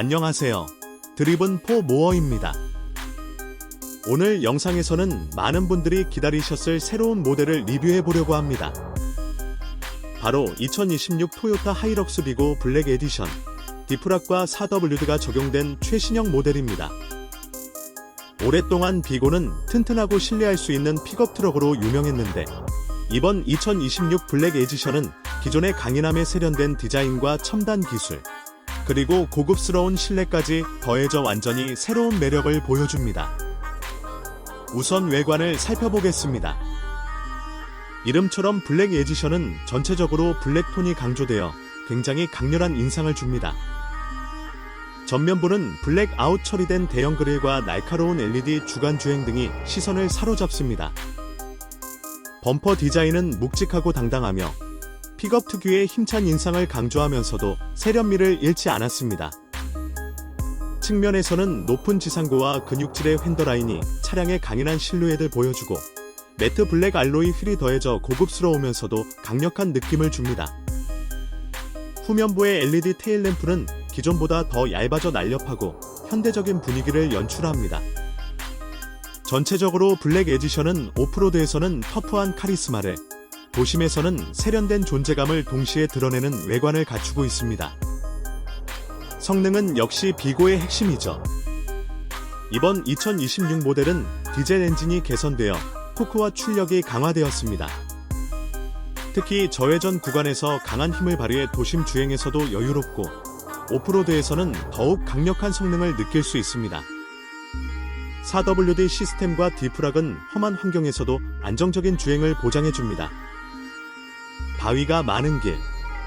안녕하세요. 드리븐 포 모어입니다. 오늘 영상에서는 많은 분들이 기다리셨을 새로운 모델을 리뷰해 보려고 합니다. 바로 2026 토요타 하이럭스 비고 블랙 에디션 디프락과 4WD가 적용된 최신형 모델입니다. 오랫동안 비고는 튼튼하고 신뢰할 수 있는 픽업 트럭으로 유명했는데 이번 2026 블랙 에디션은 기존의 강인함에 세련된 디자인과 첨단 기술 그리고 고급스러운 실내까지 더해져 완전히 새로운 매력을 보여줍니다. 우선 외관을 살펴보겠습니다. 이름처럼 블랙 에디션은 전체적으로 블랙톤이 강조되어 굉장히 강렬한 인상을 줍니다. 전면부는 블랙 아웃 처리된 대형 그릴과 날카로운 LED 주간 주행 등이 시선을 사로잡습니다. 범퍼 디자인은 묵직하고 당당하며 픽업 특유의 힘찬 인상을 강조하면서도 세련미를 잃지 않았습니다. 측면에서는 높은 지상고와 근육질의 휀더 라인이 차량의 강인한 실루엣을 보여주고 매트 블랙 알로이 휠이 더해져 고급스러우면서도 강력한 느낌을 줍니다. 후면부의 LED 테일램프는 기존보다 더 얇아져 날렵하고 현대적인 분위기를 연출합니다. 전체적으로 블랙 에디션은 오프로드에서는 터프한 카리스마를, 도심에서는 세련된 존재감을 동시에 드러내는 외관을 갖추고 있습니다. 성능은 역시 비고의 핵심이죠. 이번 2026 모델은 디젤 엔진이 개선되어 토크와 출력이 강화되었습니다. 특히 저회전 구간에서 강한 힘을 발휘해 도심 주행에서도 여유롭고 오프로드에서는 더욱 강력한 성능을 느낄 수 있습니다. 4WD 시스템과 디프락은 험한 환경에서도 안정적인 주행을 보장해줍니다. 바위가 많은 길,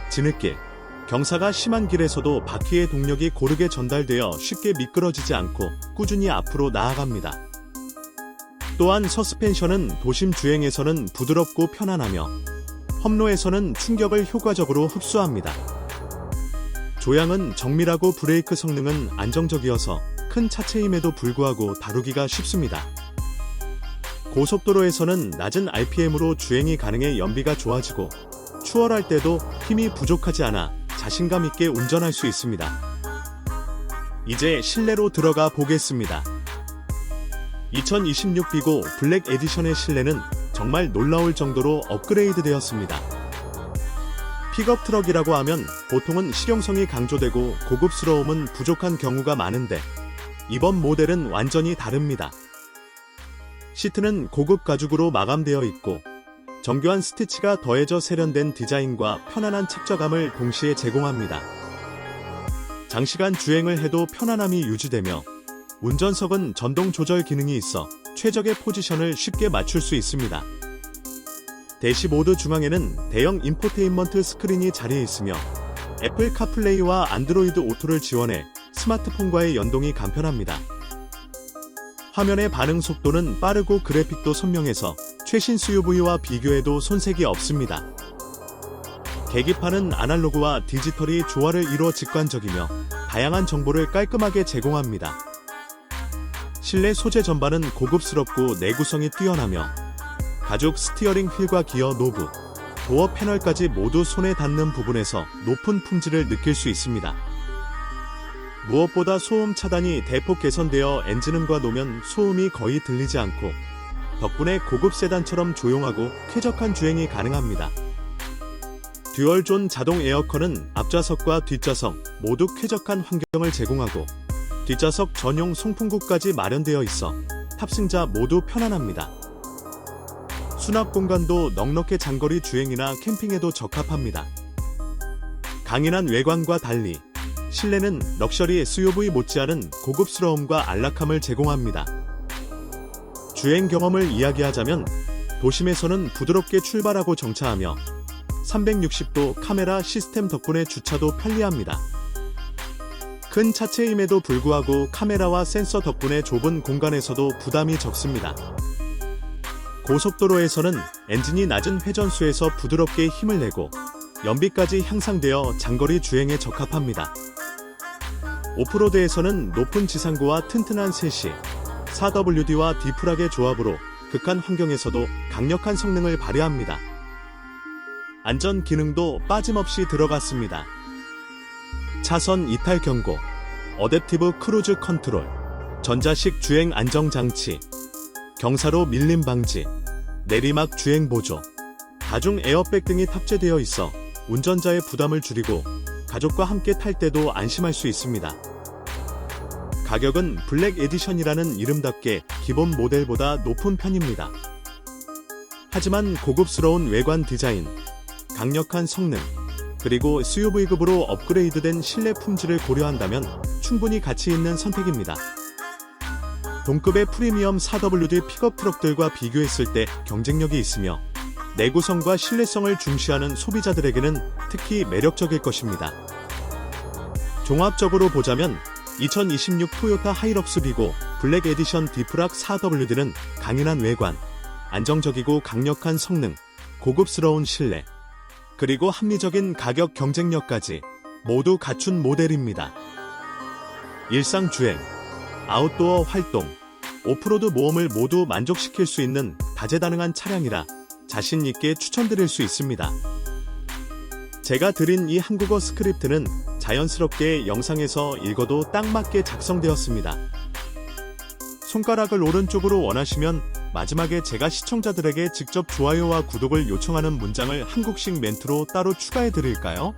진흙길, 경사가 심한 길에서도 바퀴의 동력이 고르게 전달되어 쉽게 미끄러지지 않고 꾸준히 앞으로 나아갑니다. 또한 서스펜션은 도심 주행에서는 부드럽고 편안하며 험로에서는 충격을 효과적으로 흡수합니다. 조향은 정밀하고 브레이크 성능은 안정적이어서 큰 차체임에도 불구하고 다루기가 쉽습니다. 고속도로에서는 낮은 RPM으로 주행이 가능해 연비가 좋아지고 추월할 때도 힘이 부족하지 않아 자신감 있게 운전할 수 있습니다. 이제 실내로 들어가 보겠습니다. 2026 비고 블랙 에디션의 실내는 정말 놀라울 정도로 업그레이드 되었습니다. 픽업 트럭이라고 하면 보통은 실용성이 강조되고 고급스러움은 부족한 경우가 많은데 이번 모델은 완전히 다릅니다. 시트는 고급 가죽으로 마감되어 있고 정교한 스티치가 더해져 세련된 디자인과 편안한 착좌감을 동시에 제공합니다. 장시간 주행을 해도 편안함이 유지되며 운전석은 전동 조절 기능이 있어 최적의 포지션을 쉽게 맞출 수 있습니다. 대시보드 중앙에는 대형 인포테인먼트 스크린이 자리해 있으며 애플 카플레이와 안드로이드 오토를 지원해 스마트폰과의 연동이 간편합니다. 화면의 반응 속도는 빠르고 그래픽도 선명해서 최신 SUV와 비교해도 손색이 없습니다. 계기판은 아날로그와 디지털이 조화를 이루어 직관적이며 다양한 정보를 깔끔하게 제공합니다. 실내 소재 전반은 고급스럽고 내구성이 뛰어나며 가죽 스티어링 휠과 기어 노브, 도어 패널까지 모두 손에 닿는 부분에서 높은 품질을 느낄 수 있습니다. 무엇보다 소음 차단이 대폭 개선되어 엔진음과 노면 소음이 거의 들리지 않고 덕분에 고급 세단처럼 조용하고 쾌적한 주행이 가능합니다. 듀얼존 자동 에어컨은 앞좌석과 뒷좌석 모두 쾌적한 환경을 제공하고 뒷좌석 전용 송풍구까지 마련되어 있어 탑승자 모두 편안합니다. 수납 공간도 넉넉해 장거리 주행이나 캠핑에도 적합합니다. 강인한 외관과 달리 실내는 럭셔리 SUV 못지않은 고급스러움과 안락함을 제공합니다. 주행 경험을 이야기하자면 도심에서는 부드럽게 출발하고 정차하며 360도 카메라 시스템 덕분에 주차도 편리합니다. 큰 차체임에도 불구하고 카메라와 센서 덕분에 좁은 공간에서도 부담이 적습니다. 고속도로에서는 엔진이 낮은 회전수에서 부드럽게 힘을 내고 연비까지 향상되어 장거리 주행에 적합합니다. 오프로드에서는 높은 지상고와 튼튼한 셋이 4WD와 디프락의 조합으로 극한 환경에서도 강력한 성능을 발휘합니다. 안전 기능도 빠짐없이 들어갔습니다. 차선 이탈 경고, 어댑티브 크루즈 컨트롤, 전자식 주행 안정 장치, 경사로 밀림 방지, 내리막 주행 보조, 다중 에어백 등이 탑재되어 있어 운전자의 부담을 줄이고 가족과 함께 탈 때도 안심할 수 있습니다. 가격은 블랙 에디션이라는 이름답게 기본 모델보다 높은 편입니다. 하지만 고급스러운 외관 디자인, 강력한 성능, 그리고 SUV급으로 업그레이드된 실내 품질을 고려한다면 충분히 가치 있는 선택입니다. 동급의 프리미엄 4WD 픽업 트럭들과 비교했을 때 경쟁력이 있으며 내구성과 신뢰성을 중시하는 소비자들에게는 특히 매력적일 것입니다. 종합적으로 보자면 2026 토요타 하이럭스 비고 블랙 에디션 디프락 4WD는 강인한 외관, 안정적이고 강력한 성능, 고급스러운 실내, 그리고 합리적인 가격 경쟁력까지 모두 갖춘 모델입니다. 일상 주행, 아웃도어 활동, 오프로드 모험을 모두 만족시킬 수 있는 다재다능한 차량이라 자신 있게 추천드릴 수 있습니다. 제가 드린 이 한국어 스크립트는 자연스럽게 영상에서 읽어도 딱 맞게 작성되었습니다. 손가락을 오른쪽으로 원하시면 마지막에 제가 시청자들에게 직접 좋아요와 구독을 요청하는 문장을 한국식 멘트로 따로 추가해 드릴까요?